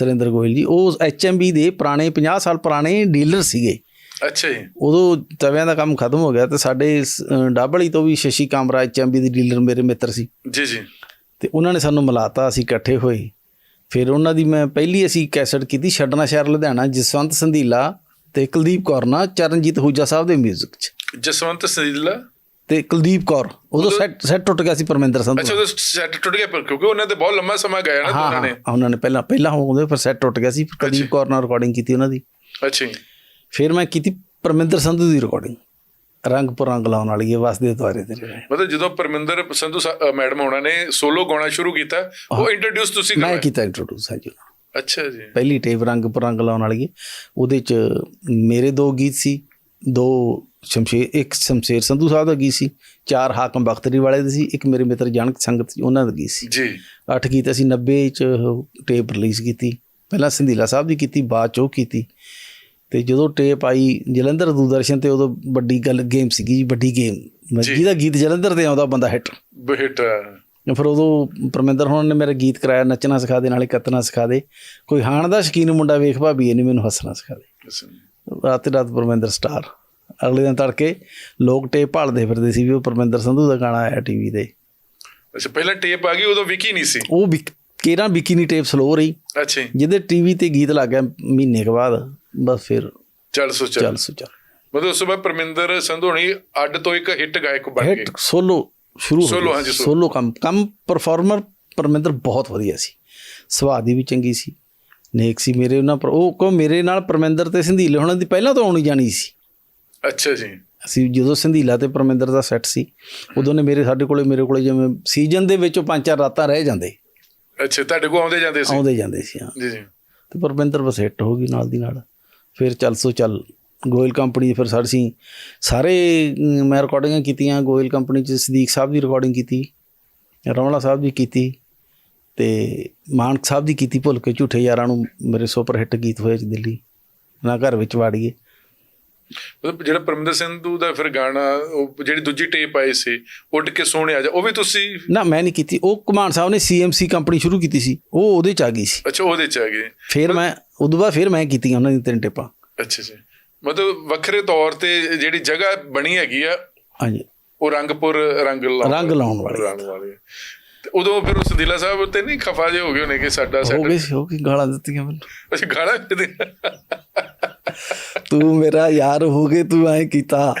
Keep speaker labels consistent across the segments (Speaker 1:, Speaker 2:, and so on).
Speaker 1: ਸਰਿੰਦਰ ਗੋਇਲ ਜੀ ਉਹ ਐਚਐਮਬੀ ਦੇ ਪੁਰਾਣੇ 50 ਸਾਲ ਪੁਰਾਣੇ ਡੀਲਰ ਸੀਗੇ।
Speaker 2: ਅੱਛਾ ਜੀ।
Speaker 1: ਉਦੋਂ ਤਵਿਆਂ ਦਾ ਕੰਮ ਖਤਮ ਹੋ ਗਿਆ ਤੇ ਸਾਡੇ ਡਾਬਲੀ ਤੋਂ ਵੀ ਸ਼ਸ਼ੀ ਕਾਮਰਾ ਐਚਐਮਬੀ ਦੇ ਡੀਲਰ ਮੇਰੇ ਮਿੱਤਰ ਸੀ।
Speaker 2: ਜੀ ਜੀ।
Speaker 1: ਤੇ ਉਹਨਾਂ ਨੇ ਸਾਨੂੰ ਮਿਲਾਤਾ ਅਸੀਂ ਇਕੱਠੇ ਹੋਏ। ਫਿਰ ਉਹਨਾਂ ਦੀ ਮੈਂ ਪਹਿਲੀ ਅਸੀਂ ਕੈਸਟ ਕੀਤੀ ਛੱਡਣਾ ਸ਼ਹਿਰ ਲੁਧਿਆਣਾ ਜਸਵੰਤ ਸੰਧੀਲਾ ਤੇ ਕੁਲਦੀਪ ਕੌਰ ਨਾਲ ਚਰਨਜੀਤ ਹੂਜਾ ਸਾਹਿਬ ਦੇ 뮤직 'ਚ।
Speaker 2: ਜਸਵੰਤ ਸਦੀਲਾ
Speaker 1: ਤੇ ਕੁਲਦੀਪ ਕੌਰ ਉਦੋਂ ਸੈੱਟ ਸੈੱਟ ਟੁੱਟ ਗਿਆ ਸੀ ਪਰਮਿੰਦਰ ਸੰਧੂ
Speaker 2: ਅੱਛਾ ਉਹਦਾ ਸੈੱਟ ਟੁੱਟ ਗਿਆ ਪਰ ਕਿਉਂਕਿ ਉਹਨਾਂ ਤੇ ਬਹੁਤ ਲੰਮਾ ਸਮਾਂ ਗਿਆ ਨਾ ਦੋਨਾਂ ਨੇ।
Speaker 1: ਉਹਨਾਂ ਨੇ ਪਹਿਲਾਂ ਪਹਿਲਾਂ ਹੋਉਂਦੇ ਫਿਰ ਸੈੱਟ ਟੁੱਟ ਗਿਆ ਸੀ ਕੁਲਦੀਪ ਕੌਰ ਨਾਲ ਰਿਕਾਰਡਿੰਗ ਕੀਤੀ ਉਹਨਾਂ ਦੀ।
Speaker 2: ਅੱਛਾ
Speaker 1: ਫਿਰ ਮੈਂ ਕੀਤੀ ਪਰਮਿੰਦਰ ਸੰਧੂ ਦੀ ਰਿਕਾਰਡਿੰਗ ਰੰਗ ਪਰ ਰੰਗ ਲਾਉਣ ਵਾਲੀ ਹੈ ਵਸਦੇ ਦੁਆਰੇ ਤੇ।
Speaker 2: ਮਤਲਬ ਜਦੋਂ ਪਰਮਿੰਦਰ ਸੰਧੂ ਮੈਡਮ ਹੋਣਾ ਨੇ ਸੋਲੋ ਗਾਉਣਾ ਸ਼ੁਰੂ ਕੀਤਾ ਉਹ ਇੰਟਰੋਡਿਊਸ ਤੁਸੀਂ
Speaker 1: ਮੈਂ
Speaker 2: ਕਰਵਾਇਆ
Speaker 1: ਕੀਤਾ ਇੰਟਰੋਡਿਊਸ ਹਾਂਜੀ।
Speaker 2: ਅੱਛਾ ਜੀ।
Speaker 1: ਪਹਿਲੀ ਟੇਪ ਰੰਗ ਪਰ ਰੰਗ ਲਾਉਣ ਵਾਲੀ ਉਹਦੇ ਚ ਮੇਰੇ ਦੋ ਗੀਤ ਸੀ ਦੋ ਸ਼ਮਸ਼ੇਰ ਇੱਕ ਸ਼ਮਸ਼ੇਰ ਸੰਧੂ ਸਾਹਿਬ ਦਾ ਗੀਤ ਸੀ ਚਾਰ ਹਾਕਮ ਬਖਤਰੀ ਵਾਲੇ ਦੇ ਸੀ ਇੱਕ ਮੇਰੇ ਮਿੱਤਰ ਜਾਨਕ ਸੰਗਤ ਸੀ ਉਹਨਾਂ ਦਾ ਗੀਤ ਸੀ।
Speaker 2: ਜੀ।
Speaker 1: ਅੱਠ ਗੀਤ ਅਸੀਂ 90 ਚ ਟੇਪ ਰਿਲੀਜ਼ ਕੀਤੀ ਪਹਿਲਾਂ ਸਿੰਧੀਲਾ ਸਾਹਿਬ ਦੀ ਕੀਤੀ ਬਾਅਦ ਚ ਉਹ ਕੀਤੀ। ਤੇ ਜਦੋਂ ਟੇਪ ਆਈ ਜਲੰਧਰ ਦੂਰਦਰਸ਼ਨ ਤੇ ਉਦੋਂ ਵੱਡੀ ਗੱਲ ਗੇਮ ਸੀਗੀ ਜੀ ਵੱਡੀ ਗੇਮ ਜਿਹਦਾ ਗੀਤ ਜਲੰਧਰ ਤੇ ਆਉਂਦਾ ਬੰਦਾ ਹਿੱਟ
Speaker 2: ਬਿਹਟ
Speaker 1: ਫਿਰ ਉਦੋਂ ਪਰਮਿੰਦਰ ਹੋਣ ਨੇ ਮੇਰਾ ਗੀਤ ਕਰਾਇਆ ਨੱਚਣਾ ਸਿਖਾ ਦੇ ਨਾਲੇ ਕੱਤਣਾ ਸਿਖਾ ਦੇ। ਕੋਈ ਹਾਣ ਦਾ ਸ਼ਕੀਨ ਮੁੰਡਾ ਵੇਖ ਭਾਬੀ ਇਹਨੇ ਮੈਨੂੰ ਹੱਸਣਾ ਸਿਖਾ ਦੇ। ਰਾਤੇ ਰਾਤ ਪਰਮਿੰਦਰ ਸਟਾਰ। ਅਗਲੇ ਦਿਨ ਤੜਕੇ ਲੋਕ ਟੇਪ ਭਾਲਦੇ ਫਿਰਦੇ ਸੀ ਵੀ ਉਹ ਪਰਮਿੰਦਰ ਸੰਧੂ ਦਾ ਗਾਣਾ ਆਇਆ ਟੀਵੀ ਤੇ।
Speaker 2: ਅੱਛਾ ਪਹਿਲਾਂ ਟੇਪ ਆ ਗਈ ਉਦੋਂ ਵਿਕੀ ਨਹੀਂ ਸੀ।
Speaker 1: ਉਹ ਵੀ ਕੇਰਾਂ ਬਿਕੀਨੀ ਟੇਪ ਸਲੋ ਰਹੀ।
Speaker 2: ਅੱਛਾ
Speaker 1: ਜਿਹਦੇ ਟੀਵੀ ਤੇ ਗੀਤ ਲੱਗ ਗਿਆ ਮਹੀਨੇ ਕੇ ਬਾਅਦ ਬਸ ਫਿਰ
Speaker 2: ਚੱਲ ਸੋ ਚੱਲ।
Speaker 1: ਚੱਲ ਸੋ ਚੱਲ।
Speaker 2: ਮਤਲਬ ਉਸ ਬਾਅਦ ਪਰਮਿੰਦਰ ਸੰਧੂ ਹੋਣੀ ਅੱਡ ਤੋਂ ਇੱਕ ਹਿੱਟ ਗਾਇਕ ਬਣ ਗਏ।
Speaker 1: ਹਿੱਟ ਸੋਲੋ ਸ਼ੁਰੂ ਗਿਆ
Speaker 2: ਹਾਂਜੀ।
Speaker 1: ਸੋਲੋ ਕੰਮ ਕੰਮ ਪਰਫਾਰਮਰ ਪਰਮਿੰਦਰ ਬਹੁਤ ਵਧੀਆ ਸੀ। ਸੁਭਾਅ ਦੀ ਵੀ ਚੰਗੀ ਸੀ। ਨੇਕ ਸੀ ਮੇਰੇ ਉਹਨਾਂ ਪਰ ਉਹ ਕੋ ਮੇਰੇ ਨਾਲ ਪਰਮਿੰਦਰ ਤੇ ਸੰਧੀਲੇ ਹੋਣਾ ਦੀ ਪਹਿਲਾਂ ਤੋਂ ਆਉਣੀ ਜਾਣੀ ਸੀ।
Speaker 2: ਅੱਛਾ ਜੀ।
Speaker 1: ਅਸੀਂ ਜਦੋਂ ਸੰਧੀਲਾ ਤੇ ਪਰਮਿੰਦਰ ਦਾ ਸੈੱਟ ਸੀ ਉਦੋਂ ਨੇ ਮੇਰੇ ਸਾਡੇ ਕੋਲੇ ਮੇਰੇ ਕੋਲੇ ਜਿਵੇਂ ਸੀਜ਼ਨ ਦੇ ਵਿੱਚੋਂ ਪੰਜ ਚਾਰ ਰਾਤਾਂ ਰਹਿ ਜਾਂਦੇ।
Speaker 2: ਅੱਛਾ ਤੁਹਾਡੇ ਕੋਲ ਆਉਂਦੇ ਜਾਂਦੇ ਸੀ?
Speaker 1: ਆਉਂਦੇ ਜਾਂਦੇ ਸੀ ਹਾਂ।
Speaker 2: ਜੀ ਜੀ।
Speaker 1: ਤੇ ਪਰਮਿੰਦਰ ਬਸ ਹਿੱਟ ਹੋ ਗਈ ਨਾਲ ਦੀ ਨਾਲ। ਫਿਰ ਚੱਲ ਸੋ ਚੱਲ ਗੋਇਲ ਕੰਪਨੀ ਫਿਰ ਸਾਡੇ ਸੀ ਸਾਰੇ ਮੈਂ ਰਿਕਾਰਡਿੰਗਾਂ ਕੀਤੀਆਂ ਗੋਇਲ ਕੰਪਨੀ ਚ ਸਦੀਕ ਸਾਹਿਬ ਦੀ ਰਿਕਾਰਡਿੰਗ ਕੀਤੀ ਰਮਲਾ ਸਾਹਿਬ ਦੀ ਕੀਤੀ। ਤੇ ਮਾਨਕ ਸਾਹਿਬ ਦੀ ਕੀਤੀ ਭੁੱਲ ਕੇ ਝੂਠੇ ਯਾਰਾਂ ਨੂੰ ਮੇਰੇ ਸੁਪਰ ਹਿੱਟ ਗੀਤ ਹੋਏ ਚ ਦਿੱਲੀ। ਨਾ ਘਰ ਵਿੱਚ ਵਾੜੀਏ।
Speaker 2: ਮਤਲਬ ਜਿਹੜਾ ਪਰਮਿੰਦਰ ਸੰਧੂ ਦਾ ਫਿਰ ਗਾਣਾ ਉਹ ਜਿਹੜੀ ਦੂਜੀ ਟੇਪ ਆਈ ਸੀ ਉੱਡ ਕੇ ਸੋਹਣੇ ਆ ਜਾ ਉਹ ਵੀ ਤੁਸੀਂ
Speaker 1: ਨਾ ਮੈਂ ਨਹੀਂ ਕੀਤੀ। ਉਹ ਕੁਮਾਨ ਸਾਹਿਬ ਨੇ ਸੀਐਮਸੀ ਕੰਪਨੀ ਸ਼ੁਰੂ ਕੀਤੀ ਸੀ। ਉਹ ਉਹਦੇ ਚ ਆ ਗਈ ਸੀ।
Speaker 2: ਅੱਛਾ ਉਹਦੇ ਚ ਆ ਗਏ
Speaker 1: ਫਿਰ ਮੈਂ ਉਦੋਂ ਬਾਅਦ ਫਿਰ ਮੈਂ ਕੀਤੀਆਂ ਉਹਨਾਂ ਦੀ ਤਿੰਨ ਟਿਪਾਂ।
Speaker 2: ਅੱਛਾ ਜੀ। ਮਤਲਬ ਵੱਖਰੇ ਤੌਰ ਤੇ ਜਿਹੜੀ ਜਗ੍ਹਾ ਬਣੀ ਹੈਗੀ ਆ
Speaker 1: ਹਾਂਜੀ।
Speaker 2: ਉਹ ਰੰਗਪੁਰ ਰੰਗ ਲਾਉਣ
Speaker 1: ਰੰਗ ਲਾਉਣ ਵਾਲੀ।
Speaker 2: ਰੰਗ ਵਾਲੀ। ਤੇ ਉਦੋਂ ਫਿਰ ਉਸ ਦਿਲਾ ਸਾਹਿਬ ਤੇ ਨਹੀਂ ਖਫਾ ਜੇ ਹੋ ਗਏ ਹੋਣੇ ਕਿ ਸਾਡਾ
Speaker 1: ਹੋ
Speaker 2: ਸੈਟ
Speaker 1: ਗਈ ਸੀ ਹੋ ਗਈ ਗਾਲਾਂ ਦਿੱਤੀਆਂ ਮੈਨੂੰ।
Speaker 2: ਅੱਛਾ ਗਾਣਾ ਵੀ ਦੇ
Speaker 1: ਤੂੰ ਮੇਰਾ ਯਾਰ ਹੋ ਗਏ ਤੂੰ ਐ ਕੀਤਾ।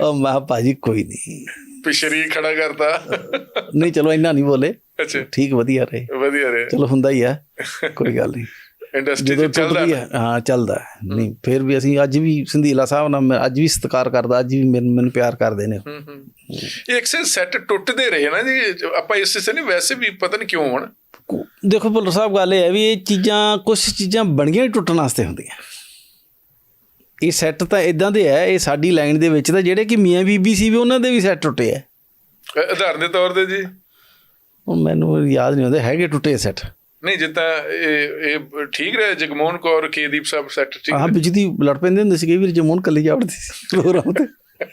Speaker 1: ਉਹ ਮੈਂ ਭਾਜੀ ਕੋਈ ਨਹੀਂ।
Speaker 2: ਪਿਛਰੀ ਖੜਾ ਕਰਤਾ।
Speaker 1: ਨਹੀਂ ਚਲੋ ਇੰਨਾ ਨਹੀਂ ਬੋਲੇ।
Speaker 2: ਅੱਛਾ।
Speaker 1: ਠੀਕ ਵਧੀਆ ਰਹੇ।
Speaker 2: ਵਧੀਆ ਰਿਹਾ।
Speaker 1: ਚਲੋ ਹੁੰਦਾ ਹੀ ਆ। ਕੋਈ ਗੱਲ ਨਹੀਂ।
Speaker 2: ਇੰਡਸਟਰੀ ਚ ਚੱਲਦਾ
Speaker 1: ਹੈ ਹਾਂ ਚੱਲਦਾ। ਨਹੀਂ ਫਿਰ ਵੀ ਅਸੀਂ ਅੱਜ ਵੀ ਸੰਧੀਲਾ ਸਾਹਿਬ ਨਾਲ ਅੱਜ ਵੀ ਸਤਿਕਾਰ ਕਰਦਾ ਅੱਜ ਵੀ ਮੈਨੂੰ ਪਿਆਰ ਕਰਦੇ ਨੇ
Speaker 2: ਹੂੰ ਹੂੰ। ਇਹ ਅਕਸਰ ਸੈੱਟ ਟੁੱਟਦੇ ਰਹੇ ਨਾ ਜੀ ਆਪਾਂ ਇਸ ਸੇ ਨਹੀਂ ਵੈਸੇ ਵੀ ਪਤਾ ਨਹੀਂ ਕਿਉਂ ਹੁਣ।
Speaker 1: ਦੇਖੋ ਭੁੱਲਰ ਸਾਹਿਬ ਗੱਲ ਇਹ ਹੈ ਵੀ ਇਹ ਚੀਜ਼ਾਂ ਕੁਝ ਚੀਜ਼ਾਂ ਬਣੀਆਂ ਹੀ ਟੁੱਟਣ ਵਾਸਤੇ ਹੁੰਦੀਆਂ। ਇਹ ਸੈੱਟ ਤਾਂ ਇਦਾਂ ਦੇ ਹੈ ਇਹ ਸਾਡੀ ਲਾਈਨ ਦੇ ਵਿੱਚ ਤਾਂ ਜਿਹੜੇ ਕਿ ਮੀਆਂ ਬੀਬੀ ਸੀ ਵੀ ਉਹਨਾਂ ਦੇ ਵੀ ਸੈੱਟ ਟੁੱਟੇ ਆ।
Speaker 2: ਉਦਾਹਰਨ ਦੇ ਤੌਰ ਤੇ ਜੀ।
Speaker 1: ਉਹ ਮੈਨੂੰ ਯਾਦ ਨਹੀਂ ਆਉਂਦੇ ਹੈਗੇ ਟੁੱਟੇ ਸੈੱਟ
Speaker 2: ਨਹੀਂ ਜਿੱਦਾਂ ਇਹ ਇਹ ਠੀਕ ਰਿਹਾ ਜਗਮੋਹਨ ਕੌਰ ਕੇਦੀਪ ਸਾਹਿਬ ਸੈੱਟ ਠੀਕ
Speaker 1: ਆਹ ਵਿੱਚ ਦੀ ਲੜ ਪੈਂਦੇ ਹੁੰਦੇ ਸੀਗੇ ਵੀ ਜਮੂਨ ਕੱਲੀ ਜਾਵੜਦੀ ਸੀ ਪ੍ਰੋਗਰਾਮ ਤੇ।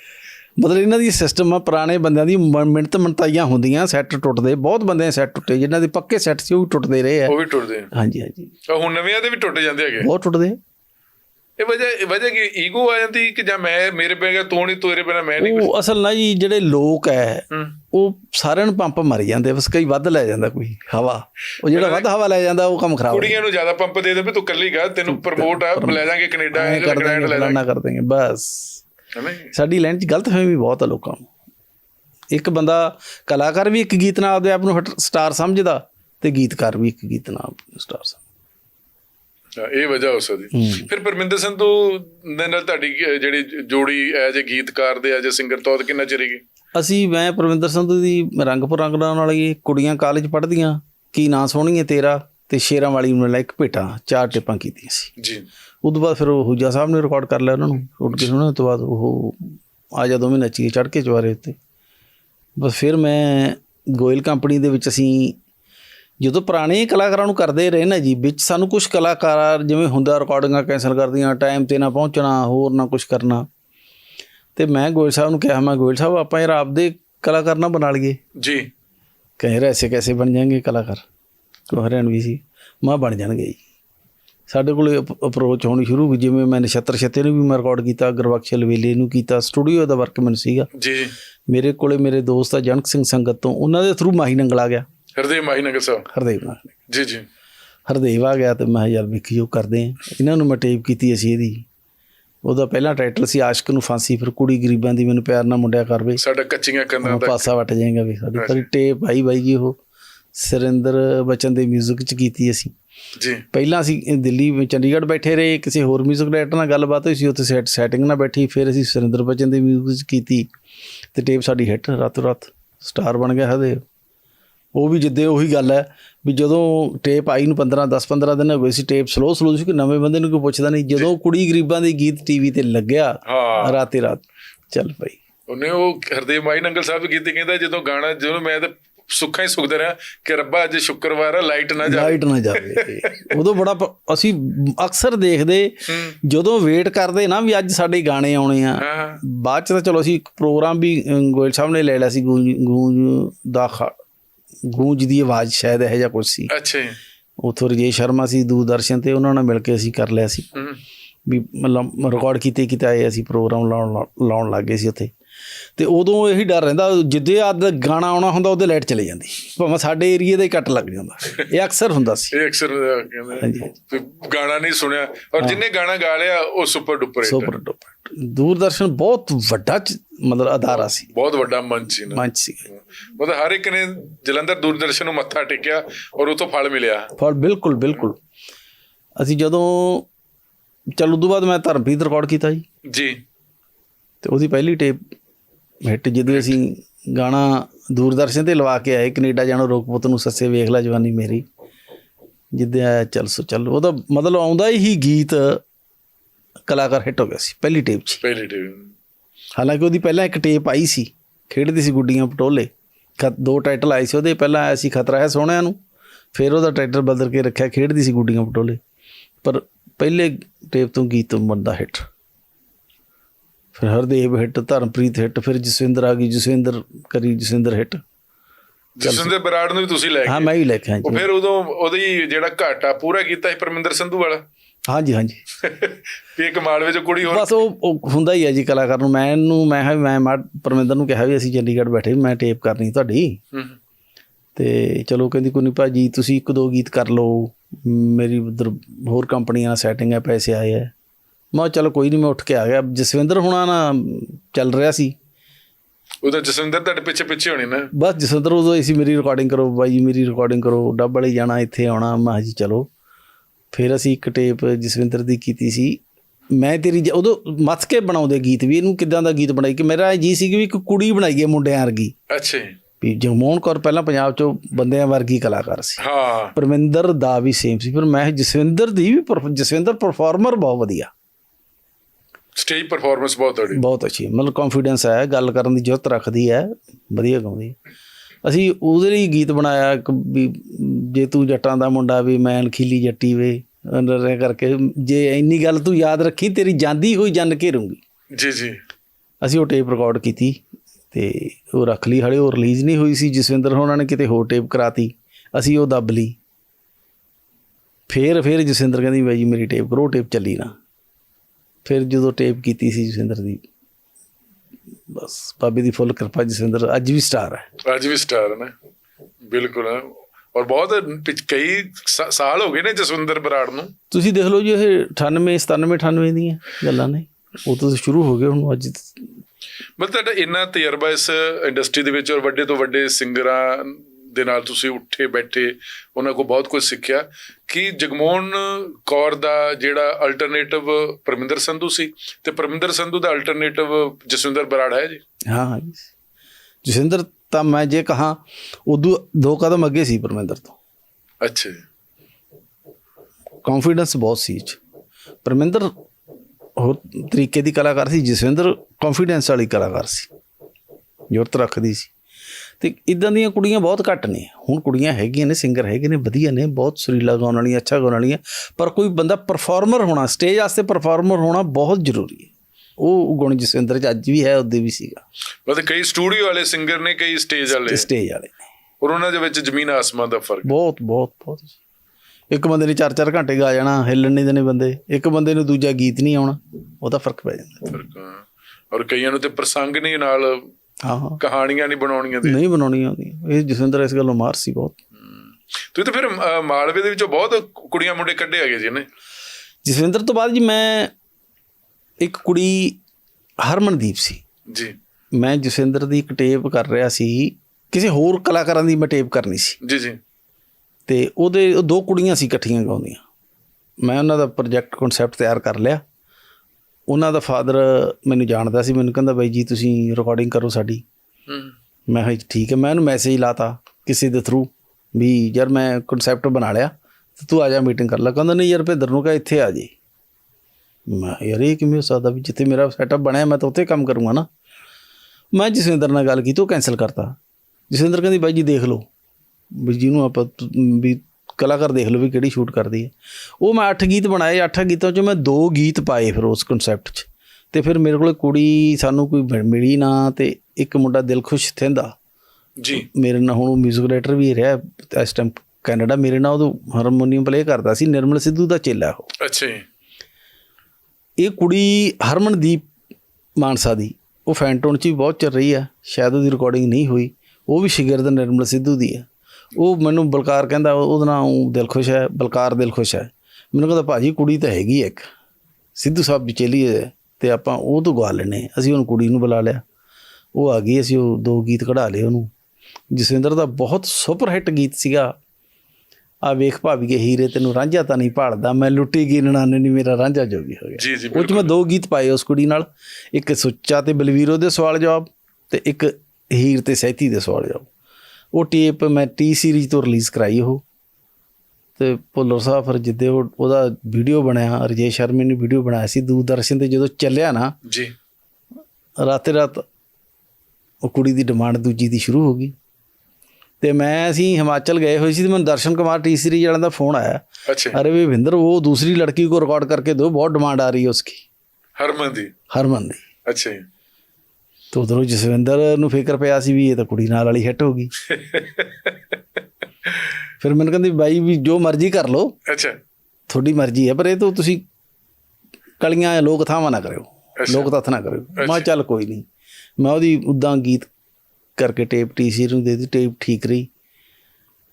Speaker 1: ਮਤਲਬ ਇਹਨਾਂ ਦੀ ਸਿਸਟਮ ਆ ਪੁਰਾਣੇ ਬੰਦਿਆਂ ਦੀ ਮਿੰਟ ਮਨਤਾਈਆਂ ਹੁੰਦੀਆਂ ਸੈੱਟ ਟੁੱਟਦੇ ਬਹੁਤ ਬੰਦੇ ਸੈੱਟ ਟੁੱਟੇ ਜਿਨ੍ਹਾਂ ਦੇ ਪੱਕੇ ਸੈੱਟ ਸੀ ਉਹ ਵੀ ਟੁੱਟਦੇ ਰਹੇ ਆ।
Speaker 2: ਉਹ ਵੀ ਟੁੱਟਦੇ ਆ।
Speaker 1: ਹਾਂਜੀ ਹਾਂਜੀ।
Speaker 2: ਹੁਣ ਨਵਿਆਂ ਦੇ ਵੀ ਟੁੱਟ ਜਾਂਦੇ ਹੈਗੇ।
Speaker 1: ਬਹੁਤ ਟੁੱਟਦੇ
Speaker 2: ਇਹ ਵਜ੍ਹਾ ਇਹ ਵਜ੍ਹਾ ਕੀ ਈਗੋ ਆ ਜਾਂਦੀ ਕਿ ਜਾਂ ਮੈਂ ਮੇਰੇ ਪੈ ਗਿਆ ਤੂੰ ਨਹੀਂ ਤੇਰੇ ਬਿਨਾ ਮੈਂ ਨਹੀਂ
Speaker 1: ਉਹ ਅਸਲ ਨਾ ਜੀ ਜਿਹੜੇ ਲੋਕ ਹੂੰ। ਉਹ ਸਾਰਿਆਂ ਨੂੰ ਪੰਪ ਮਰ ਜਾਂਦੇ ਬਸ ਕਈ ਵੱਧ ਲੈ ਜਾਂਦਾ ਕੋਈ ਹਵਾ। ਉਹ ਜਿਹੜਾ ਵੱਧ ਹਵਾ ਲੈ ਜਾਂਦਾ ਉਹ ਕੰਮ ਖਰਾਬ
Speaker 2: ਕੁੜੀਆਂ ਨੂੰ ਜ਼ਿਆਦਾ ਪੰਪ ਦੇ ਦੇ ਵੀ ਤੂੰ ਕੱਲੀ ਗਾ ਤੈਨੂੰ ਪ੍ਰਮੋਟ ਆ ਲੈ ਜਾਾਂਗੇ ਕੈਨੇਡਾ
Speaker 1: ਐਂ
Speaker 2: ਇੰਗਲੈਂਡ
Speaker 1: ਦੇਂਗੇ
Speaker 2: ਲੈ ਜਾਾਂਗੇ।
Speaker 1: ਕਰ ਦੇਂਗੇ ਬਸ? ਸਾਡੀ ਲਾਈਨ 'ਚ ਗਲਤਫਹਿਮੀ ਬਹੁਤ ਆ ਲੋਕਾਂ ਨੂੰ। ਇੱਕ ਬੰਦਾ ਕਲਾਕਾਰ ਵੀ ਇੱਕ ਗੀਤ ਨਾਲ ਆਪਦੇ ਆਪ ਨੂੰ ਸਟਾਰ ਸਮਝਦਾ ਤੇ ਗੀਤਕਾਰ ਵੀ ਇੱਕ ਗੀਤ ਨਾਲ ਸਟਾਰ ਸਮਝਦਾ।
Speaker 2: ਇਹ ਵਜ੍ਹਾ ਹੋ ਸਕਦੀ। ਫਿਰ ਪਰਮਿੰਦਰ ਸੰਧੂ ਦੇ ਨਾਲ ਤੁਹਾਡੀ ਜਿਹੜੀ ਜੋੜੀ ਐਜ ਅ ਗੀਤਕਾਰ ਦੇ ਐਜ ਅ ਸਿੰਗਰ ਤੌਰ ਤੇ ਕਿੰਨਾ ਚਿਰ ਗਈ?
Speaker 1: ਅਸੀਂ ਮੈਂ ਪਰਵਿੰਦਰ ਸੰਧੂ ਦੀ ਰੰਗਪੁਰ ਰੰਗਲਾਂ ਵਾਲੀ ਕੁੜੀਆਂ ਕਾਲਜ ਪੜ੍ਹਦੀਆਂ। ਕੀ ਨਾਂ ਸੋਹਣੀਏ ਤੇਰਾ ਤੇ ਸ਼ੇਰਾਂ ਵਾਲੀ ਨੂੰ ਇੱਕ ਭੇਟਾ ਚਾਰ ਟਿਪਾਂ ਕੀਤੀਆਂ ਸੀ।
Speaker 2: ਜੀ।
Speaker 1: ਉਦੋਂ ਬਾਅਦ ਫਿਰ ਉਹ ਹੁਜਾ ਸਾਹਿਬ ਨੇ ਰਿਕਾਰਡ ਕਰ ਲਿਆ ਉਹਨਾਂ ਨੂੰ ਉੱਡ ਕੇ ਸੁਣਨ ਤੋਂ ਬਾਅਦ ਉਹ ਆ ਜਾ ਦੋਵੇਂ ਨੱਚੀਏ ਚੜ ਕੇ ਚਵਾਰੇ ਉੱਤੇ। ਬਸ ਫਿਰ ਮੈਂ ਗੋਇਲ ਕੰਪਨੀ ਦੇ ਵਿੱਚ ਅਸੀਂ ਜਦੋਂ ਪੁਰਾਣੇ ਕਲਾਕਾਰਾਂ ਨੂੰ ਕਰਦੇ ਰਹੇ ਨਾ ਜੀ ਵਿੱਚ ਸਾਨੂੰ ਕੁਝ ਕਲਾਕਾਰ ਜਿਵੇਂ ਹੁੰਦਾ ਰਿਕਾਰਡਿੰਗਾਂ ਕੈਂਸਲ ਕਰਦੀਆਂ ਟਾਈਮ ਤੇ ਨਾ ਪਹੁੰਚਣਾ ਹੋਰ ਨਾ ਕੁਝ ਕਰਨਾ। ਤੇ ਮੈਂ ਗੋਇਲ ਸਾਹਿਬ ਨੂੰ ਕਿਹਾ ਮੈਂ ਗੋਇਲ ਸਾਹਿਬ ਆਪਾਂ ਯਾਰ ਆਪਦੇ ਕਲਾਕਾਰ ਨਾ ਬਣਾ ਲਈਏ।
Speaker 2: ਜੀ।
Speaker 1: ਕਹੇ ਰਹੇ ਐਸੇ ਕੈਸੇ ਬਣ ਜਾਣਗੇ ਕਲਾਕਾਰ ਕੋ ਹਰਿਆਣਵੀ ਸੀ। ਮੈਂ ਬਣ ਜਾਣਗੇ ਜੀ। ਸਾਡੇ ਕੋਲੇ ਅਪਰੋਚ ਹੋਣੀ ਸ਼ੁਰੂ ਹੋ ਗਈ ਜਿਵੇਂ ਮੈਂ ਨਛੱਤਰ ਛੱਤੇ ਨੂੰ ਵੀ ਮੈਂ ਰਿਕਾਰਡ ਕੀਤਾ ਗੁਰਬਖਸ਼ ਲਵੇਲੇ ਨੂੰ ਕੀਤਾ ਸਟੂਡੀਓ ਦਾ ਵਰਕ ਮੈਨੂੰ ਸੀਗਾ।
Speaker 2: ਜੀ
Speaker 1: ਮੇਰੇ ਕੋਲੇ ਮੇਰੇ ਦੋਸਤ ਆ ਜਨਕ ਸਿੰਘ ਸੰਗਤ ਤੋਂ ਉਹਨਾਂ ਦੇ ਥਰੂ ਮਾਹੀ ਨੰਗਲ ਆ ਗਿਆ।
Speaker 2: ਹਰਦੇ ਮਾਹੀਨਗਰ ਸਾਹਿਬ
Speaker 1: ਹਰਦੇਵ ਨਾਲ
Speaker 2: ਜੀ ਜੀ
Speaker 1: ਹਰਦੇਵ ਆ ਗਿਆ ਤੇ ਮੈਂ ਕਿਹਾ ਯਾਰ ਵੇਖੀਓ ਕਰਦੇ ਆ ਇਹਨਾਂ ਨੂੰ ਮੈਂ ਟੇਪ ਕੀਤੀ ਅਸੀਂ ਇਹਦੀ ਉਹਦਾ ਪਹਿਲਾ ਟਾਈਟਲ ਸੀ ਆਸ਼ਕ ਨੂੰ ਫਾਂਸੀ ਫਿਰ ਕੁੜੀ ਗਰੀਬਾਂ ਦੀ ਮੈਨੂੰ ਪਿਆਰ ਨਾਲ ਮੁੰਡਿਆ ਕਰਵੇ
Speaker 2: ਸਾਡਾ ਕੱਚੀਆਂ ਕੰਨਾਂ
Speaker 1: ਹਾਂ,
Speaker 2: ਦਾ
Speaker 1: ਪਾਸਾ ਵਟ ਜਾਏਗਾ ਵੀ ਸਾਡੀ ਪਰ ਟੇਪ ਆਈ ਬਾਈ ਜੀ ਉਹ ਸੁਰਿੰਦਰ ਬਚਨ ਦੇ 뮤직 ਚ ਕੀਤੀ ਅਸੀਂ
Speaker 2: ਜੀ
Speaker 1: ਪਹਿਲਾਂ ਅਸੀਂ ਇਹ ਦਿੱਲੀ ਵਿੱਚ ਚੰਡੀਗੜ੍ਹ ਬੈਠੇ ਰਹੇ ਕਿਸੇ ਹੋਰ 뮤직 ਡਾਇਰੈਕਟਰ ਨਾਲ ਗੱਲਬਾਤ ਹੋਈ ਸੀ ਉੱਥੇ ਸੈਟ ਸੈਟਿੰਗ ਨਾਲ ਬੈਠੀ ਫਿਰ ਅਸੀਂ ਸੁਰਿੰਦਰ ਬਚਨ ਦੇ 뮤직 ਚ ਕੀਤੀ ਤੇ ਟੇਪ ਸਾਡੀ ਹਿੱਟ ਰਾਤੋਂ ਰਾਤ ਸਟਾਰ ਬਣ ਗਿਆ ਹਦੇ ਉਹ ਵੀ ਜਿੱਦੇ ਉਹੀ ਗੱਲ ਹੈ ਵੀ ਜਦੋਂ ਟੇਪ ਆਈ ਨੂੰ 15 10 15 ਦਿਨ ਹੋ ਗਏ ਸੀ ਟੇਪ ਸਲੋ ਸਲੋ ਸੀ ਕਿ ਨਵੇਂ ਬੰਦੇ ਨੂੰ ਕੋਈ ਪੁੱਛਦਾ ਨਹੀਂ? ਜਦੋਂ ਕੁੜੀ ਗਰੀਬਾਂ ਦੇ ਗੀਤ ਟੀਵੀ ਤੇ ਲੱਗਿਆ ਰਾਤੇ ਰਾਤ। ਚੱਲ ਪਈ
Speaker 2: ਉਹਨੇ ਉਹ ਹਰਦੇ ਮਾਹੀਨਗਰ ਸਾਹਿਬ ਗੀਤ ਕਹਿੰਦਾ ਜਦੋਂ ਗਾਣਾ ਜਦੋਂ ਮੈਂ ਤਾਂ ਸੁੱਖਾਂ ਹੀ ਸੁਖਦਾ ਰਿਹਾ ਕਿ ਰੱਬਾ ਅੱਜ ਸ਼ੁੱਕਰਵਾਰ ਆ ਲਾਈਟ ਨਾ ਜਾਵੇ।
Speaker 1: ਲਾਈਟ ਨਾ ਜਾਵੇ। ਉਦੋਂ ਬੜਾ ਅਸੀਂ ਅਕਸਰ ਦੇਖਦੇ ਜਦੋਂ ਵੇਟ ਕਰਦੇ ਨਾ ਵੀ ਅੱਜ ਸਾਡੇ ਗਾਣੇ ਆਉਣੇ ਆ। ਬਾਅਦ ਚ ਤਾਂ ਚਲੋ ਅਸੀਂ ਇੱਕ ਪ੍ਰੋਗਰਾਮ ਵੀ ਗੋਇਲ ਸਾਹਿਬ ਨੇ ਲੈ ਲਿਆ ਸੀ ਗੂੰਜ ਗੂੰਜ ਦਾ ਖ- ਗੂੰਜ ਦੀ ਆਵਾਜ਼ ਸ਼ਾਇਦ ਇਹ ਜਿਹਾ ਕੁਝ ਸੀ।
Speaker 2: ਅੱਛਾ ਜੀ।
Speaker 1: ਉਥੋਂ ਰਜੇ ਸ਼ਰਮਾ ਸੀ ਦੂਰਦਰਸ਼ਨ ਤੇ ਉਹਨਾਂ ਨਾਲ ਮਿਲ ਕੇ ਅਸੀਂ ਕਰ ਲਿਆ ਸੀ। ਵੀ ਮਤਲਬ ਰਿਕਾਰਡ ਕੀਤੇ ਕੀਤੇ ਆਏ ਅਸੀਂ ਪ੍ਰੋਗਰਾਮ ਲਾਉਣ ਲਾਉਣ ਲੱਗ ਸੀ ਉੱਥੇ। ਤੇ ਉਦੋਂ ਇਹੀ ਡਰ ਰਹਿੰਦਾ ਜਿੱਦੇ ਅੱਧ ਗਾਣਾ ਆਉਣਾ ਹੁੰਦਾ ਉਹਦੇ ਲਾਈਟ ਚਲੇ ਜਾਂਦੀ। ਭਾਵੇਂ ਸਾਡੇ ਏਰੀਆ ਦਾ ਕੱਟ ਲੱਗ ਜਾਂਦਾ। ਇਹ ਅਕਸਰ ਹੁੰਦਾ ਸੀ।
Speaker 2: ਇਹ ਅਕਸਰ ਗਾਣਾ ਨਹੀਂ ਸੁਣਿਆ ਔਰ ਜਿੰਨੇ ਗਾਣਾ ਗਾ ਲਿਆ ਉਹ super duper
Speaker 1: super duper Doordarshan ਬਹੁਤ ਵੱਡਾ ਮਤਲਬ ਅਦਾਰਾ ਸੀ।
Speaker 2: ਬਹੁਤ ਵੱਡਾ ਮੰਚ ਸੀ ਨਾ।
Speaker 1: ਮੰਚ ਸੀ।
Speaker 2: ਮਤਲਬ ਹਰ ਇੱਕ ਨੇ ਜਲੰਧਰ ਦੂਰਦਰਸ਼ਨ ਨੂੰ ਮੱਥਾ ਟੇਕਿਆ ਔਰ ਉਤੋਂ ਫਲ ਮਿਲਿਆ।
Speaker 1: ਫਲ ਬਿਲਕੁਲ ਬਿਲਕੁਲ। ਅਸੀਂ ਜਦੋਂ ਚਲ ਉਦੋਂ ਬਾਅਦ ਮੈਂ ਧਰਮਪ੍ਰੀਤ ਰਿਕਾਰਡ ਕੀਤਾ ਜੀ।
Speaker 2: ਜੀ।
Speaker 1: ਤੇ ਉਹਦੀ ਪਹਿਲੀ ਟੇਪ ਹਿੱਟ ਜਦੋਂ ਅਸੀਂ ਗਾਣਾ ਦੂਰਦਰਸ਼ਨ ਤੇ ਲਵਾ ਕੇ ਆਏ ਕੈਨੇਡਾ ਜਾਣੋ ਰੋਕ ਪੁੱਤ ਨੂੰ ਸੱਸੇ ਵੇਖ ਲੈ ਜਵਾਨੀ ਮੇਰੀ। ਜਿੱਦੇ ਆਇਆ ਚੱਲ ਸੋ ਚੱਲ। ਉਹਦਾ ਮਤਲਬ ਆਉਂਦਾ ਹੀ ਗੀਤ ਕਲਾਕਾਰ ਹਿੱਟ ਹੋ ਗਿਆ ਸੀ ਪਹਿਲੀ ਟੇਪ 'ਚ ਹੀ।
Speaker 2: ਪਹਿਲੀ ਟੀਵੀ
Speaker 1: ਹਾਲਾਂਕਿ ਉਹਦੀ ਪਹਿਲਾਂ ਇੱਕ ਟੇਪ ਆਈ ਸੀ ਖੇਡਦੀ ਸੀ ਗੁੱਡੀਆਂ ਪਟੋਲੇ। ਦੋ ਟਾਈਟਲ ਆਏ ਸੀ ਉਹਦੇ ਪਹਿਲਾਂ ਆਇਆ ਸੀ ਖਤਰਾ ਹੈ ਸੋਹਣਿਆਂ ਨੂੰ ਫਿਰ ਉਹਦਾ ਟਾਈਟਲ ਬਦਲ ਕੇ ਰੱਖਿਆ ਖੇਡਦੀ ਸੀ ਗੁੱਡੀਆਂ ਪਟੋਲੇ। ਪਰ ਪਹਿਲੇ ਟੇਪ ਤੋਂ ਗੀਤ ਮੰਦਾ ਹਿੱਟ ਫਿਰ ਹਰਦੇਵ ਹਿੱਟ ਧਰਮਪ੍ਰੀਤ ਹਿੱਟ ਫਿਰ ਜਸਵਿੰਦਰ ਆ ਗਈ ਜਸਵਿੰਦਰ ਕਰੀ ਜਸਵਿੰਦਰ ਹਿੱਟ
Speaker 2: ਜਸਵਿੰਦਰ ਬਰਾੜ ਨੂੰ ਵੀ ਤੁਸੀਂ ਲੈ
Speaker 1: ਹਾਂ
Speaker 2: ਗਏ
Speaker 1: ਮੈਂ ਹੀ ਲੈ ਕੇ ਆਇਆ
Speaker 2: ਫਿਰ ਉਦੋਂ ਉਹਦੀ ਜਿਹੜਾ ਘਾਟਾ ਪੂਰਾ ਕੀਤਾ ਸੀ ਪਰਮਿੰਦਰ ਸੰਧੂ ਵਾਲਾ।
Speaker 1: ਹਾਂਜੀ ਹਾਂਜੀ।
Speaker 2: ਵੀ ਇੱਕ ਮਾਲਵੇ ਚ ਕੁੜੀ ਹੋਰ
Speaker 1: ਬਸ ਉਹ ਹੁੰਦਾ ਹੀ ਹੈ ਜੀ ਕਲਾਕਾਰ ਨੂੰ। ਮੈਂ ਇਹਨੂੰ ਮੈਂ ਕਿਹਾ ਵੀ ਮੈਂ ਪਰਮਿੰਦਰ ਨੂੰ ਕਿਹਾ ਵੀ ਅਸੀਂ ਚੰਡੀਗੜ੍ਹ ਬੈਠੇ ਮੈਂ ਟੇਪ ਕਰਨੀ ਤੁਹਾਡੀ।
Speaker 2: ਹੂੰ
Speaker 1: ਤੇ ਚਲੋ ਕਹਿੰਦੀ ਕੋਈ ਨਹੀਂ ਭਾਜੀ ਤੁਸੀਂ ਇੱਕ ਦੋ ਗੀਤ ਕਰ ਲਓ। ਮੇਰੀ ਉਧਰ ਹੋਰ ਕੰਪਨੀਆਂ ਨਾਲ ਸੈਟਿੰਗ ਹੈ ਪੈਸੇ ਆਏ ਹੈ। ਮੈਂ ਚਲੋ ਕੋਈ ਨਹੀਂ ਮੈਂ ਉੱਠ ਕੇ ਆ ਗਿਆ। ਜਸਵਿੰਦਰ ਹੁਣਾਂ ਨਾ ਚੱਲ ਰਿਹਾ ਸੀ।
Speaker 2: ਉਹਦਾ ਜਸਵਿੰਦਰ ਤੁਹਾਡੇ ਪਿੱਛੇ ਪਿੱਛੇ ਹੋਣੀ ਨਾ।
Speaker 1: ਬਸ ਜਸਵਿੰਦਰ ਉਦੋਂ ਅਸੀਂ ਮੇਰੀ ਰਿਕਾਰਡਿੰਗ ਕਰੋ ਬਾਈ ਮੇਰੀ ਰਿਕਾਰਡਿੰਗ ਕਰੋ। ਡੱਬ ਵਾਲੇ ਜਾਣਾ ਇੱਥੇ ਆਉਣਾ। ਮੈਂ ਜੀ ਚਲੋ। ਫਿਰ ਅਸੀਂ ਇੱਕ ਟੇਪ ਜਸਵਿੰਦਰ ਦੀ ਕੀਤੀ ਸੀ। ਮੈਂ ਤੇਰੀ ਉਦੋਂ ਮੱਥ ਕੇ ਬਣਾਉਂਦੇ ਗੀਤ ਵੀ ਇਹਨੂੰ ਕਿਦਾਂ ਦਾ ਗੀਤ ਬਣਾਈ? ਕਿ ਮੇਰਾ ਜੀ ਸੀ ਕਿ ਵੀ ਇੱਕ ਕੁੜੀ ਬਣਾਈਏ ਮੁੰਡਿਆਂ ਵਰਗੀ।
Speaker 2: ਅੱਛਾ ਜੀ।
Speaker 1: ਵੀ ਜਗਮੋਹਨ ਕੌਰ ਪਹਿਲਾਂ ਪੰਜਾਬ ਚੋਂ ਬੰਦਿਆਂ ਵਰਗੀ ਕਲਾਕਾਰ ਸੀ।
Speaker 2: ਹਾਂ।
Speaker 1: ਪਰਮਿੰਦਰ ਦਾ ਵੀ ਸੇਮ ਸੀ। ਪਰ ਮੈਂ ਜਸਵਿੰਦਰ ਦੀ ਵੀ ਜਸਵਿੰਦਰ ਪਰਫਾਰਮਰ ਬਹੁਤ ਵਧੀਆ।
Speaker 2: ਸਟੇਜ ਪਰਫਾਰਮੈਂਸ ਬਹੁਤ ਤੁਹਾਡੀ।
Speaker 1: ਬਹੁਤ ਅੱਛੀ। ਮਤਲਬ ਕੌਨਫੀਡੈਂਸ ਹੈ ਗੱਲ ਕਰਨ ਦੀ ਜੁਰਤ ਰੱਖਦੀ ਹੈ ਵਧੀਆ ਗਾਉਂਦੀ ਹੈ। ਅਸੀਂ ਉਹਦੇ ਲਈ ਗੀਤ ਬਣਾਇਆ ਇੱਕ ਵੀ ਜੇ ਤੂੰ ਜੱਟਾਂ ਦਾ ਮੁੰਡਾ ਵੀ ਮੈਂ ਖੀਲੀ ਜੱਟੀ ਵੇ ਅੰਦਰ ਕਰਕੇ। ਜੇ ਇੰਨੀ ਗੱਲ ਤੂੰ ਯਾਦ ਰੱਖੀ ਤੇਰੀ ਜਾਂਦੀ ਹੋਈ ਜਨ ਘੇਰੂੰਗੀ
Speaker 2: ਜੀ ਜੀ।
Speaker 1: ਅਸੀਂ ਉਹ ਟੇਪ ਰਿਕਾਰਡ ਕੀਤੀ ਤੇ ਉਹ ਰੱਖ ਲਈ। ਹਲੇ ਉਹ ਰਿਲੀਜ਼ ਨਹੀਂ ਹੋਈ ਸੀ ਜਸਵਿੰਦਰ ਹੋਣਾ ਨੇ ਕਿਤੇ ਹੋਰ ਟੇਪ ਕਰਾਤੀ। ਅਸੀਂ ਉਹ ਦੱਬ ਲਈ। ਫੇਰ ਫੇਰ ਜਸਵਿੰਦਰ ਕਹਿੰਦੀ ਬਾਈ ਜੀ ਮੇਰੀ ਟੇਪ ਕਰੋ ਟੇਪ ਚੱਲੀ ਨਾ। ਫਿਰ ਜਦੋਂ ਟੇਪ ਕੀਤੀ ਸੀ ਜਸਵਿੰਦਰ ਦੀ ਬਸ ਬਾਬੇ ਦੀ ਫੁੱਲ ਕਿਰਪਾ ਜਸਵਿੰਦਰ ਅੱਜ ਵੀ ਸਟਾਰ ਹੈ।
Speaker 2: ਅੱਜ ਵੀ ਸਟਾਰ ਹੈ ਨਾ। ਬਿਲਕੁਲ ਹੈ। ਔਰ ਬਹੁਤ ਕਈ ਸਾਲ ਹੋ ਗਏ ਨੇ ਜਸਵਿੰਦਰ ਬਰਾੜ ਨੂੰ।
Speaker 1: ਤੁਸੀਂ ਦੇਖ ਲਓ ਜੀ ਇਹ 98 97 98 ਦੀਆਂ ਗੱਲਾਂ ਨੇ। ਉਹ ਤੋਂ ਸ਼ੁਰੂ ਹੋ ਗਏ ਹੁਣ ਅੱਜ
Speaker 2: ਮਤਲਬ ਤੁਹਾਡਾ ਇੰਨਾ ਤਜਰਬਾ ਇਸ ਇੰਡਸਟਰੀ ਦੇ ਵਿੱਚ ਔਰ ਵੱਡੇ ਤੋਂ ਵੱਡੇ ਸਿੰਗਰਾਂ ਦੇ ਨਾਲ ਤੁਸੀਂ ਉੱਠੇ ਬੈਠੇ ਉਹਨਾਂ ਕੋਲ ਬਹੁਤ ਕੁਝ ਸਿੱਖਿਆ। ਕਿ ਜਗਮੋਹਨ ਕੌਰ ਦਾ ਜਿਹੜਾ ਅਲਟਰਨੇਟਿਵ ਪਰਮਿੰਦਰ ਸੰਧੂ ਸੀ ਤੇ ਪਰਮਿੰਦਰ ਸੰਧੂ ਦਾ ਅਲਟਰਨੇਟਿਵ ਜਸਵਿੰਦਰ ਬਰਾੜ ਹੈ ਜੀ?
Speaker 1: ਹਾਂ ਹਾਂ। ਜਸਵਿੰਦਰ ਤਾਂ ਮੈਂ ਜੇ ਕਹਾ ਉਦੋਂ ਦੋ ਕਦਮ ਅੱਗੇ ਸੀ ਪਰਮਿੰਦਰ ਤੋਂ।
Speaker 2: ਅੱਛਾ
Speaker 1: ਕੌਨਫੀਡੈਂਸ ਬਹੁਤ ਸੀ 'ਚ ਪਰਮਿੰਦਰ ਹੋਰ ਤਰੀਕੇ ਦੀ ਕਲਾਕਾਰ ਸੀ ਜਸਵਿੰਦਰ ਕੌਨਫੀਡੈਂਸ ਵਾਲੀ ਕਲਾਕਾਰ ਸੀ। ਜ਼ਰੂਰਤ ਰੱਖਦੀ ਸੀ। ਤੇ ਇਦਾਂ ਦੀਆਂ ਕੁੜੀਆਂ ਬਹੁਤ ਘੱਟ ਨੇ। ਹੁਣ ਕੁੜੀਆਂ ਹੈਗੀਆਂ ਨੇ ਸਿੰਗਰ ਹੈਗੇ ਨੇ ਵਧੀਆ ਨੇ ਬਹੁਤ ਸੁਰੀਲਾ ਗਾਉਣ ਵਾਲੀਆਂ ਅੱਛਾ ਗਾਉਣ ਵਾਲੀਆਂ ਪਰ ਕੋਈ ਬੰਦਾ ਪਰਫਾਰਮਰ ਹੋਣਾ ਸਟੇਜ ਵਾਸਤੇ ਪਰਫਾਰਮਰ ਹੋਣਾ ਬਹੁਤ ਜ਼ਰੂਰੀ ਹੈ। ਉਹ ਗੁਣ ਜਸਵਿੰਦਰ ਚ ਅੱਜ ਵੀ ਹੈ ਉਹਦੇ ਵੀ ਸੀਗਾ।
Speaker 2: ਮਤਲਬ ਕਈ ਸਟੂਡੀਓ ਵਾਲੇ ਸਿੰਗਰ ਨੇ ਕਈ ਸਟੇਜ ਵਾਲੇ
Speaker 1: ਸਟੇਜ ਵਾਲੇ
Speaker 2: ਔਰ ਉਹਨਾਂ ਦੇ ਵਿੱਚ ਜ਼ਮੀਨ ਆਸਮਾਨ ਦਾ ਫ਼ਰਕ
Speaker 1: ਬਹੁਤ ਬਹੁਤ ਬਹੁਤ ਇੱਕ ਬੰਦੇ ਨੇ 4-4 ਘੰਟੇ ਗਾ ਜਾਣਾ ਹਿੱਲਣ ਨਹੀਂ ਦੇਣੇ ਬੰਦੇ। ਇੱਕ ਬੰਦੇ ਨੂੰ ਦੂਜਾ ਗੀਤ ਨਹੀਂ ਆਉਣਾ ਉਹਦਾ ਫ਼ਰਕ ਪੈ ਜਾਂਦਾ।
Speaker 2: ਫ਼ਰਕ। ਔਰ ਕਈਆਂ ਨੂੰ ਤੇ ਪ੍ਰਸੰਗ ਨਹੀਂ ਨਾਲ
Speaker 1: ਹਾਂ। ਹਾਂ
Speaker 2: ਕਹਾਣੀਆਂ ਨਹੀਂ ਬਣਾਉਣੀਆਂ ਤੇ।
Speaker 1: ਨਹੀਂ ਬਣਾਉਣੀ ਆਉਂਦੀ ਇਹ ਜਸਵਿੰਦਰ ਇਸ ਗੱਲੋਂ ਮਾਰ ਸੀ ਬਹੁਤ।
Speaker 2: ਤੁਸੀਂ ਤਾਂ ਫਿਰ ਮਾਲਵੇ ਦੇ ਵਿੱਚੋਂ ਬਹੁਤ ਕੁੜੀਆਂ ਮੁੰਡੇ ਕੱਢੇ ਹੈਗੇ ਜੀ ਨੇ
Speaker 1: ਜਸਵਿੰਦਰ ਤੋਂ ਬਾਅਦ ਜੀ ਮੈਂ ਇੱਕ ਕੁੜੀ ਹਰਮਨਦੀਪ ਸੀ।
Speaker 2: ਜੀ।
Speaker 1: ਮੈਂ ਜਸਵਿੰਦਰ ਦੀ ਇੱਕ ਟੇਪ ਕਰ ਰਿਹਾ ਸੀ। ਕਿਸੇ ਹੋਰ ਕਲਾਕਾਰਾਂ ਦੀ ਮੈਂ ਟੇਪ ਕਰਨੀ ਸੀ।
Speaker 2: ਜੀ ਜੀ।
Speaker 1: ਤੇ ਉਹਦੇ ਉਹ ਦੋ ਕੁੜੀਆਂ ਸੀ ਇਕੱਠੀਆਂ ਗਾਉਂਦੀਆਂ। ਮੈਂ ਉਹਨਾਂ ਦਾ ਪ੍ਰੋਜੈਕਟ ਕਨਸੈਪਟ ਤਿਆਰ ਕਰ ਲਿਆ। ਉਹਨਾਂ ਦਾ ਫਾਦਰ ਮੈਨੂੰ ਜਾਣਦਾ ਸੀ ਮੈਨੂੰ ਕਹਿੰਦਾ ਬਾਈ ਜੀ ਤੁਸੀਂ ਰਿਕਾਰਡਿੰਗ ਕਰੋ ਸਾਡੀ।
Speaker 2: ਹੂੰ।
Speaker 1: ਮੈਂ ਕਿਹਾ ਠੀਕ ਹੈ ਮੈਂ ਉਹਨੂੰ ਮੈਸੇਜ ਲਾਤਾ ਕਿਸੇ ਦੇ ਥਰੂ ਵੀ ਯਾਰ ਮੈਂ ਕਨਸੈਪਟ ਬਣਾ ਲਿਆ ਤੇ ਤੂੰ ਆ ਜਾ ਮੀਟਿੰਗ ਕਰ ਲੈ। ਕਹਿੰਦਾ ਨਹੀਂ ਯਾਰ ਭਿੰਦਰ ਨੂੰ ਕਹ ਇੱਥੇ ਆ ਜੀ। ਮੈਂ ਯਾਰ ਇਹ ਕਿਵੇਂ ਹੋ ਸਕਦਾ ਵੀ ਜਿੱਥੇ ਮੇਰਾ ਸੈਟਅਪ ਬਣਿਆ ਮੈਂ ਤਾਂ ਉੱਥੇ ਕੰਮ ਕਰੂੰਗਾ ਨਾ। ਮੈਂ ਜਸਵਿੰਦਰ ਨਾਲ ਗੱਲ ਕੀਤੀ ਉਹ ਕੈਨਸਲ ਕਰਤਾ। ਜਸਵਿੰਦਰ ਕਹਿੰਦੀ ਬਾਈ ਜੀ ਦੇਖ ਲਓ ਵੀ ਜਿਹਨੂੰ ਆਪਾਂ ਵੀ ਕਲਾਕਾਰ ਦੇਖ ਲਓ ਵੀ ਕਿਹੜੀ ਸ਼ੂਟ ਕਰਦੀ ਹੈ। ਉਹ ਮੈਂ 8 ਗੀਤ ਬਣਾਏ 8 ਗੀਤਾਂ ਚੋਂ ਮੈਂ ਦੋ ਗੀਤ ਪਾਏ ਫਿਰ ਉਸ ਕਨਸੈਪਟ 'ਚ। ਤੇ ਫਿਰ ਮੇਰੇ ਕੋਲ ਕੁੜੀ ਸਾਨੂੰ ਕੋਈ ਮਿਲੀ ਨਾ ਤੇ ਇੱਕ ਮੁੰਡਾ ਦਿਲਖੁਸ਼ ਥਿੰਦਾ।
Speaker 2: ਜੀ।
Speaker 1: ਮੇਰੇ ਨਾਲ ਹੁਣ ਉਹ 뮤직 ਡਾਇਰੈਕਟਰ ਵੀ ਰਿਹਾ ਇਸ ਟਾਈਮ ਕੈਨੇਡਾ। ਮੇਰੇ ਨਾਲ ਉਹ ਹਾਰਮੋਨੀਅਮ ਪਲੇ ਕਰਦਾ ਸੀ ਨਿਰਮਲ ਸਿੱਧੂ ਦਾ ਚੇਲਾ ਉਹ।
Speaker 2: ਅੱਛਾ
Speaker 1: ਇਹ ਕੁੜੀ ਹਰਮਨਦੀਪ ਮਾਨਸਾ ਦੀ। ਉਹ ਫੈਂਟੋਨ ਚ ਵੀ ਬਹੁਤ ਚੱਲ ਰਹੀ ਆ ਸ਼ਾਇਦ ਉਹਦੀ ਰਿਕਾਰਡਿੰਗ ਨਹੀਂ ਹੋਈ। ਉਹ ਵੀ ਸ਼ਾਗਿਰਦ ਨਿਰਮਲ ਸਿੱਧੂ ਦੀ ਆ ਉਹ ਮੈਨੂੰ ਬਲਕਾਰ ਕਹਿੰਦਾ ਉਹਦਾ ਨਾਮ ਦਿਲ ਖੁਸ਼ ਹੈ ਬਲਕਾਰ ਦਿਲ ਖੁਸ਼ ਹੈ। ਮੈਨੂੰ ਕਹਿੰਦਾ ਭਾਜੀ ਕੁੜੀ ਤਾਂ ਹੈਗੀ ਇੱਕ। ਸਿੱਧੂ ਸਾਹਿਬ ਵੀ ਚੇਲੀ ਹੈ ਤੇ ਆਪਾਂ ਉਹ ਤੋਂ ਗਾ ਲੈਨੇ ਅਸੀਂ ਹੁਣ ਕੁੜੀ ਨੂੰ ਬੁਲਾ ਲਿਆ। ਉਹ ਆ ਗਈ ਅਸੀਂ ਉਹ ਦੋ ਗੀਤ ਕਢਾ ਲਏ ਉਹਨੂੰ। ਜਸਵਿੰਦਰ ਦਾ ਬਹੁਤ ਸੁਪਰ ਹਿੱਟ ਗੀਤ ਸੀਗਾ। ਆ ਵੇਖ ਭਾਵੀਏ ਹੀਰੇ ਤੈਨੂੰ ਰਾਂਝਾ ਤਾਂ ਨਹੀਂ ਭਾਲਦਾ। ਮੈਂ ਲੁੱਟੀ ਗਈ ਨਨਾਨੇ ਨਹੀਂ ਮੇਰਾ ਰਾਂਝਾ ਜੋਗੀ ਹੋ ਗਿਆ।
Speaker 2: ਜੀ ਜੀ
Speaker 1: ਉਹ ਚ ਮੈਂ ਦੋ ਗੀਤ ਪਾਏ ਉਸ ਕੁੜੀ ਨਾਲ। ਇੱਕ ਸੁੱਚਾ ਤੇ ਬਲਵੀਰੋ ਦੇ ਸਵਾਲ ਜਵਾਬ ਤੇ ਇੱਕ ਹੀਰ ਤੇ ਸਹਿਤੀ ਦੇ ਸਵਾਲ ਜਵਾਬ। ਉਹ ਟੇਪ ਮੈਂ ਟੀ ਸੀਰੀਜ਼ ਤੋਂ ਰਿਲੀਜ਼ ਕਰਾਈ ਉਹ। ਤੇ ਭੁੱਲਰ ਸਾਹਿਬ ਫਿਰ ਜਿੱਦੇ ਉਹ ਉਹਦਾ ਵੀਡੀਓ ਬਣਾਇਆ ਰਜੇ ਸ਼ਰਮੇ ਨੇ ਵੀਡੀਓ ਬਣਾਇਆ ਸੀ ਦੂਰਦਰਸ਼ਨ ਤੇ ਜਦੋਂ ਚੱਲਿਆ ਨਾ
Speaker 2: ਜੀ।
Speaker 1: ਰਾਤੇ ਰਾਤ ਉਹ ਕੁੜੀ ਦੀ ਡਿਮਾਂਡ ਦੂਜੀ ਦੀ ਸ਼ੁਰੂ ਹੋ ਗਈ। ਤੇ ਮੈਂ ਅਸੀਂ ਹਿਮਾਚਲ ਗਏ ਹੋਏ ਸੀ ਤੇ ਮੈਨੂੰ ਦਰਸ਼ਨ ਕੁਮਾਰ ਟੀ ਸੀਰੀਜ਼ ਵਾਲਿਆਂ ਦਾ ਫੋਨ ਆਇਆ।
Speaker 2: ਅੱਛਾ।
Speaker 1: ਅਰੇ ਵੀ ਵਿੰਦਰ ਉਹ ਦੂਸਰੀ ਲੜਕੀ ਕੋ ਰਿਕਾਰਡ ਕਰਕੇ ਦਿਓ ਬਹੁਤ ਡਿਮਾਂਡ ਆ ਰਹੀ ਹੈ ਉਸकी
Speaker 2: ਹਰਮਨ ਦੀ।
Speaker 1: ਹਰਮਨ ਦੀ।
Speaker 2: ਅੱਛਾ
Speaker 1: ਤੇ ਉਧਰੋਂ ਜਸਵਿੰਦਰ ਨੂੰ ਫਿਕਰ ਪਿਆ ਸੀ ਵੀ ਇਹ ਤਾਂ ਕੁੜੀ ਨਾਲ ਵਾਲੀ ਹਿੱਟ ਹੋ ਗਈ। ਫਿਰ ਮੈਨੂੰ ਕਹਿੰਦੀ ਬਾਈ ਵੀ ਜੋ ਮਰਜ਼ੀ ਕਰ ਲਓ।
Speaker 2: ਅੱਛਾ।
Speaker 1: ਤੁਹਾਡੀ ਮਰਜ਼ੀ ਹੈ ਪਰ ਇਹ ਤੋਂ ਤੁਸੀਂ ਕਲੀਆਂ ਲੋਕ ਥਾਵਾਂ ਨਾ ਕਰਿਓ। ਲੋਕ ਤੱਥ ਨਾ ਕਰਿਓ। ਮੈਂ ਚੱਲ ਕੋਈ ਨਹੀਂ ਮੈਂ ਉਹਦੀ ਉਦਾਂ ਗੀਤ ਕਰਕੇ ਟੇਪ ਟੀਸੀ ਨੂੰ ਦੇ ਦਿੱਤੀ ਟੇਪ ਠੀਕ ਰਹੀ।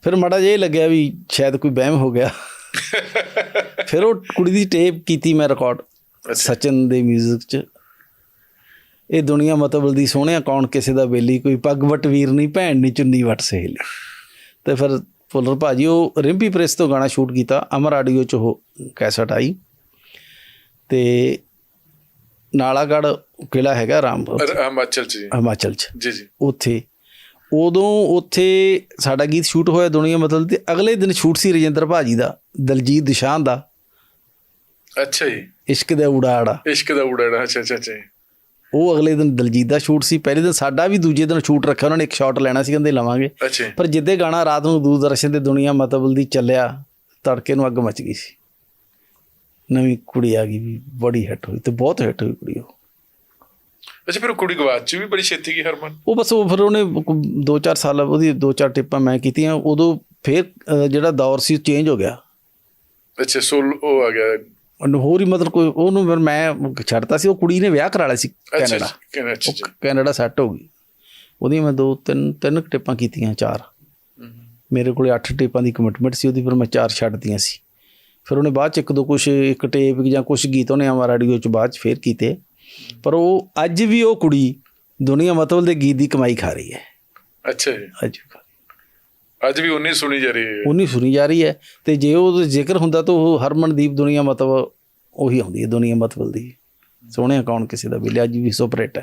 Speaker 1: ਫਿਰ ਮਾੜਾ ਜਿਹਾ ਇਹ ਲੱਗਿਆ ਵੀ ਸ਼ਾਇਦ ਕੋਈ ਵਹਿਮ ਹੋ ਗਿਆ। ਫਿਰ ਉਹ ਕੁੜੀ ਦੀ ਟੇਪ ਕੀਤੀ ਮੈਂ ਰਿਕਾਰਡ ਸਚਨ ਦੇ 뮤직 ਚ। ਇਹ ਦੁਨੀਆ ਮਤਬਲ ਦੀ ਸੋਹਣਿਆ ਕੌਣ ਕਿਸੇ ਦਾ ਬੇਲੀ ਕੋਈ ਪੱਗ ਵਟ ਵੀਰ ਨਹੀਂ ਭੈਣ ਨਹੀਂ ਚੁੰਨੀ ਵਟ ਸਹੇਲੀ। ਤੇ ਫਿਰ ਫੁੱਲਰ ਭਾਜੀ ਉਹ ਰਿੰਪੀ ਪ੍ਰੈਸ ਤੋਂ ਗਾਣਾ ਸ਼ੂਟ ਕੀਤਾ ਅਮਰ ਆਡੀਓ ਚ ਉਹ ਕੈਸਟ ਆਈ। ਤੇ ਨਾਲਾਗੜ ਕਿਲਾ ਹੈਗਾ ਰਾਮਪੁਰ
Speaker 2: ਹਿਮਾਚਲ ਚ ਜੀ।
Speaker 1: ਹਿਮਾਚਲ ਚ।
Speaker 2: ਜੀ ਜੀ।
Speaker 1: ਉੱਥੇ। ਉਦੋਂ ਉੱਥੇ ਸਾਡਾ ਗੀਤ ਸ਼ੂਟ ਹੋਇਆ ਦੁਨੀਆ ਮਤਲਬ ਤੇ ਅਗਲੇ ਦਿਨ ਸ਼ੂਟ ਸੀ ਰਜਿੰਦਰ ਭਾਜੀ ਦਾ ਦਲਜੀਤ ਦਿਸ਼ਾਨ ਦਾ।
Speaker 2: ਅੱਛਾ ਜੀ।
Speaker 1: ਇਸ਼ਕ ਦਾ ਉਡਾੜਾ।
Speaker 2: ਇਸ਼ਕ ਦਾ ਉਡਣਾ ਅੱਛਾ ਅੱਛਾ ਅੱਛਾ ਜੀ।
Speaker 1: ਉਹ ਅਗਲੇ ਦਿਨ ਦਲਜੀਤ ਦਾ ਸ਼ੂਟ ਸੀ। ਪਹਿਲੇ ਦਿਨ ਸਾਡਾ ਵੀ ਦੂਜੇ ਦਿਨ ਸ਼ੂਟ ਰੱਖਿਆ ਉਹਨਾਂ ਨੇ ਇੱਕ ਸ਼ਾਟ ਲੈਣਾ ਸੀ ਕਹਿੰਦੇ ਲਵਾਂਗੇ। ਪਰ ਜਿੱਦੇ ਗਾਣਾ ਰਾਤ ਨੂੰ ਦੂਰਦਰਸ਼ਨ ਤੇ ਦੁਨੀਆ ਮਤਬਲ ਦੀ ਚੱਲਿਆ ਤੜਕੇ ਨੂੰ ਅੱਗ ਮਚ ਗਈ ਸੀ। ਨਵੀਂ ਕੁੜੀ ਆ ਗਈ ਵੀ ਬੜੀ ਹਿੱਟ ਹੋਈ ਤੇ ਬਹੁਤ ਹਿੱਟ ਹੋਈ ਕੁੜੀ ਉਹ।
Speaker 2: ਅੱਛਾ ਫਿਰ ਉਹ ਕੁੜੀ ਗਵਾਚ ਵੀ ਬੜੀ ਛੇਤੀ ਗਈ ਹਰਮਨ?
Speaker 1: ਉਹ ਬਸ ਉਹ ਫਿਰ ਉਹਨੇ 2-4 ਸਾਲ ਉਹਦੀ 2-4 ਟਿੱਪਾਂ ਮੈਂ ਕੀਤੀਆਂ ਉਦੋਂ ਫਿਰ ਜਿਹੜਾ ਦੌਰ ਸੀ ਚੇਂਜ ਹੋ ਗਿਆ।
Speaker 2: ਅੱਛਾ ਸੋਲ ਉਹ ਆ ਗਿਆ
Speaker 1: ਹੋਰ ਹੀ ਮਤਲਬ ਕੋਈ ਉਹਨੂੰ ਫਿਰ ਮੈਂ ਛੱਡਤਾ ਸੀ ਉਹ ਕੁੜੀ ਨੇ ਵਿਆਹ ਕਰਾ ਲਿਆ ਸੀ ਕੈਨੇਡਾ।
Speaker 2: ਕੈਨੇਡਾ
Speaker 1: ਸੈੱਟ ਹੋ ਗਈ। ਉਹਦੀਆਂ ਮੈਂ ਦੋ ਤਿੰਨ ਤਿੰਨ ਟਿੱਪਾਂ ਕੀਤੀਆਂ ਚਾਰ। ਮੇਰੇ ਕੋਲੇ 8 ਟੇਪਾਂ ਦੀ ਕਮਿਟਮੈਂਟ ਸੀ ਉਹਦੀ ਫਿਰ ਮੈਂ ਚਾਰ ਛੱਡਤੀਆਂ ਸੀ। ਫਿਰ ਉਹਨੇ ਬਾਅਦ ਚ ਇੱਕ ਦੋ ਕੁਛ ਇੱਕ ਟੇਪ ਜਾਂ ਕੁਛ ਗੀਤ ਉਹਨੇ ਆਵਾਂ ਰੇਡੀਓ ਚ ਬਾਅਦ ਚ ਫੇਰ ਕੀਤੇ। ਪਰ ਉਹ ਅੱਜ ਵੀ ਉਹ ਕੁੜੀ ਦੁਨੀਆ ਮਤਲਬ ਦੇ ਗੀਤ ਦੀ ਕਮਾਈ ਖਾ ਰਹੀ ਹੈ।
Speaker 2: ਅੱਛਾ ਜੀ।
Speaker 1: ਅੱਜ
Speaker 2: ਅੱਜ ਵੀ ਉਨੀ ਸੁਣੀ ਜਾ ਰਹੀ ਹੈ
Speaker 1: ਹੈ। ਉਨੀ ਸੁਣੀ ਜਾ ਰਹੀ ਹੈ ਤੇ ਜੇ ਉਹ ਜ਼ਿਕਰ ਹੁੰਦਾ ਤਾਂ ਉਹ ਹਰਮਨਦੀਪ ਦੁਨੀਆ ਮਤਲਬ ਉਹੀ ਆਉਂਦੀ ਹੈ, ਦੁਨੀਆ ਮਤਲਬ ਦੀ ਸੋਹਣਿਆ ਕੌਣ ਕਿਸੇ ਦਾ ਵੀ ਅੱਜ ਵੀ ਸੁਪਰੇਟ